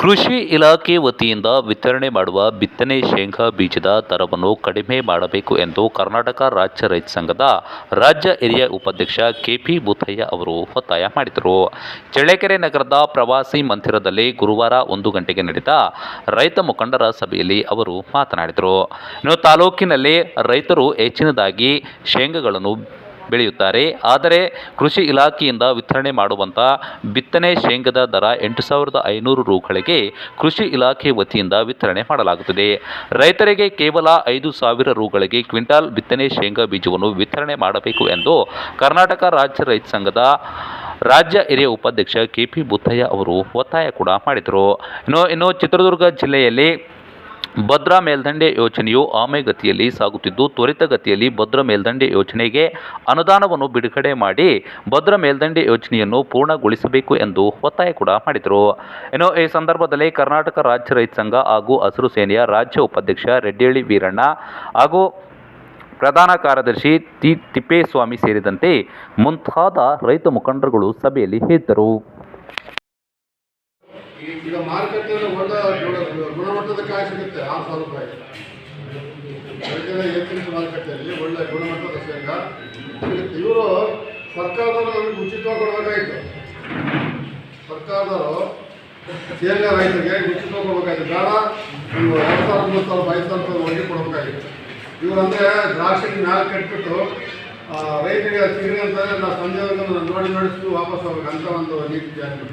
ಕೃಷಿ ಇಲಾಖೆ ವತಿಯಿಂದ ವಿತರಣೆ ಮಾಡುವ ಬಿತ್ತನೆ ಶೇಂಗಾ ಬೀಜದ ದರವನ್ನು ಕಡಿಮೆ ಮಾಡಬೇಕು ಎಂದು ಕರ್ನಾಟಕ ರಾಜ್ಯ ರೈತ ಸಂಘದ ರಾಜ್ಯ ಹಿರಿಯ ಉಪಾಧ್ಯಕ್ಷ ಕೆಪಿ ಬುತ್ತಯ್ಯ ಅವರು ಒತ್ತಾಯ ಮಾಡಿದರು. ಚಳ್ಳಕೆರೆ ನಗರದ ಪ್ರವಾಸಿ ಮಂದಿರದಲ್ಲಿ ಗುರುವಾರ ಒಂದು ಗಂಟೆಗೆ ನಡೆದ ರೈತ ಮುಖಂಡರ ಸಭೆಯಲ್ಲಿ ಅವರು ಮಾತನಾಡಿದರು. ಇನ್ನು ತಾಲೂಕಿನಲ್ಲಿ ರೈತರು ಹೆಚ್ಚಿನದಾಗಿ ಶೇಂಗಾಗಳನ್ನು ಬೆಳೆಯುತ್ತಾರೆ. ಆದರೆ ಕೃಷಿ ಇಲಾಖೆಯಿಂದ ವಿತರಣೆ ಮಾಡುವಂಥ ಬಿತ್ತನೆ ಶೇಂಗದ ದರ ಎಂಟು ಸಾವಿರದ ಐನೂರು ರೂಗಳಿಗೆ ಕೃಷಿ ಇಲಾಖೆ ವತಿಯಿಂದ ವಿತರಣೆ ಮಾಡಲಾಗುತ್ತದೆ. ರೈತರಿಗೆ ಕೇವಲ ಐದು ಸಾವಿರ ರೂಗಳಿಗೆ ಕ್ವಿಂಟಾಲ್ ಬಿತ್ತನೆ ಶೇಂಗಾ ಬೀಜವನ್ನು ವಿತರಣೆ ಮಾಡಬೇಕು ಎಂದು ಕರ್ನಾಟಕ ರಾಜ್ಯ ರೈತ ಸಂಘದ ರಾಜ್ಯ ಹಿರಿಯ ಉಪಾಧ್ಯಕ್ಷ ಕೆ ಪಿ ಬುತ್ತಯ್ಯ ಅವರು ಒತ್ತಾಯ ಕೂಡ ಮಾಡಿದರು. ಇನ್ನು ಇನ್ನು ಚಿತ್ರದುರ್ಗ ಜಿಲ್ಲೆಯಲ್ಲಿ ಭದ್ರಾ ಮೇಲ್ದಂಡೆ ಯೋಜನೆಯು ಆಮೆಗತಿಯಲ್ಲಿ ಸಾಗುತ್ತಿದ್ದು ತ್ವರಿತಗತಿಯಲ್ಲಿ ಭದ್ರಾ ಮೇಲ್ದಂಡೆ ಯೋಜನೆಗೆ ಅನುದಾನವನ್ನು ಬಿಡುಗಡೆ ಮಾಡಿ ಭದ್ರಾ ಮೇಲ್ದಂಡೆ ಯೋಜನೆಯನ್ನು ಪೂರ್ಣಗೊಳಿಸಬೇಕು ಎಂದು ಒತ್ತಾಯ ಕೂಡ ಮಾಡಿದರು. ಇನ್ನು ಈ ಸಂದರ್ಭದಲ್ಲಿ ಕರ್ನಾಟಕ ರಾಜ್ಯ ರೈತ ಸಂಘ ಹಾಗೂ ಹಸಿರು ಸೇನೆಯ ರಾಜ್ಯ ಉಪಾಧ್ಯಕ್ಷ ರೆಡ್ಡಿಹಳ್ಳಿ ವೀರಣ್ಣ ಹಾಗೂ ಪ್ರಧಾನ ಕಾರ್ಯದರ್ಶಿ ತಿ ತಿಪ್ಪೇಸ್ವಾಮಿ ಸೇರಿದಂತೆ ಮುಂತಾದ ರೈತ ಮುಖಂಡರುಗಳು ಸಭೆಯಲ್ಲಿ ಇದ್ದರು. ಈಗ ಮಾರುಕಟ್ಟೆಯಲ್ಲಿ ಒಳ್ಳೆ ಗುಣ- ಗುಣಮಟ್ಟದ ಕಾಯಿ ಸಿಗುತ್ತೆ, ಆರು ಸಾವಿರ ರೂಪಾಯಿ. ಮಾರುಕಟ್ಟೆಯಲ್ಲಿ ಒಳ್ಳೆ ಗುಣಮಟ್ಟದ ಶೇಂಗಾ ಸಿಗುತ್ತೆ. ಇವರು ಸರ್ಕಾರದವರು ನಮಗೆ ಉಚಿತವಾಗಿ ಕೊಡಬೇಕಾಯ್ತು ಸರ್ಕಾರದವರು ಶೇಂಗಾ ರೈತರಿಗೆ ಉಚಿತವಾಗಿ ಕೊಡಬೇಕಾಗಿತ್ತು ಬೇಡ, ನೀವು ಎರಡು ಸಾವಿರ, ಮೂರು ಸಾವಿರ, ಐದು ಸಾವಿರ ರೂಪಾಯಿ ಒಳ್ಳೆ ಕೊಡಬೇಕಾಗಿತ್ತು ಇವರು ಅಂದರೆ ದ್ರಾಕ್ಷಿ ಮ್ಯಾಲೆ ಕಟ್ಬಿಟ್ಟು ರೈತರಿಗೆ ಸಿಗಲಿ ಅಂತಂದರೆ ನಾವು ಸಂಜೆವರೆಗೂ ನೋಡಿ ನೋಡಿಸ್ಬಿಟ್ಟು ವಾಪಸ್ ಹೋಗ್ಬೇಕು. ಅಂತ ಒಂದು ನೀತಿ ಜಾರಿ.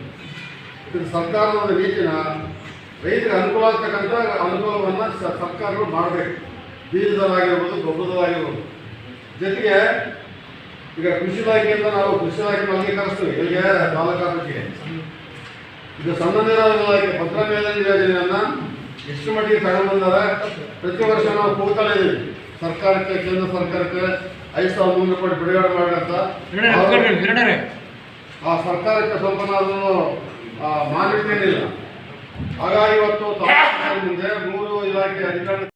ಇದು ಸರ್ಕಾರದ ಒಂದು ನೀತಿನ ರೈತರಿಗೆ ಅನುಕೂಲ ಆಗ್ತಕ್ಕಂಥ ಅನುಕೂಲವನ್ನು ಸರ್ಕಾರಗಳು ಮಾಡಬೇಕು. ಬೀಜದಲ್ಲಾಗಿರ್ಬೋದು ಗೊಬ್ಬರದಲ್ಲಾಗಿರ್ಬೋದು. ಜೊತೆಗೆ ಈಗ ಕೃಷಿ ಇಲಾಖೆಯಿಂದ ನಾವು ಕೃಷಿ ಇಲಾಖೆ ಅಂಗೀಕರಿಸ್ತೀವಿ ಕರೆಸ್ತೀವಿ. ಇಲ್ಲಿಗೆ ಬಾಲಕಾರ್ಮಿಕೆ ಇದು ಸಣ್ಣ ನೀರಾವರಿ ಇಲಾಖೆ ಭದ್ರಾ ಮೇಲ್ದಂಡೆ ಯೋಜನೆಯನ್ನ ಎಷ್ಟು ಮಟ್ಟಿಗೆ ತಗೊಂಡ್ಬಂದಾರೆ ಪ್ರತಿ ವರ್ಷ ನಾವು ಕೂಗ್ತಾನೆ ಇದ್ದೀವಿ ಸರ್ಕಾರಕ್ಕೆ ಕೇಂದ್ರ ಸರ್ಕಾರಕ್ಕೆ ಐದು ಸಾವಿರ ಮುನ್ನೂರು ಕೋಟಿ ಬಿಡುಗಡೆ ಮಾಡಂತ ಆ ಸರ್ಕಾರಕ್ಕೆ ಸ್ವಲ್ಪ ಮಾನ್ಯತೆ ಏನಿಲ್ಲ ಹಾಗಾಗಿ ಇವತ್ತು ಮುಂದೆ ಮೂರು ಇಲಾಖೆ ಅಧಿಕಾರಿ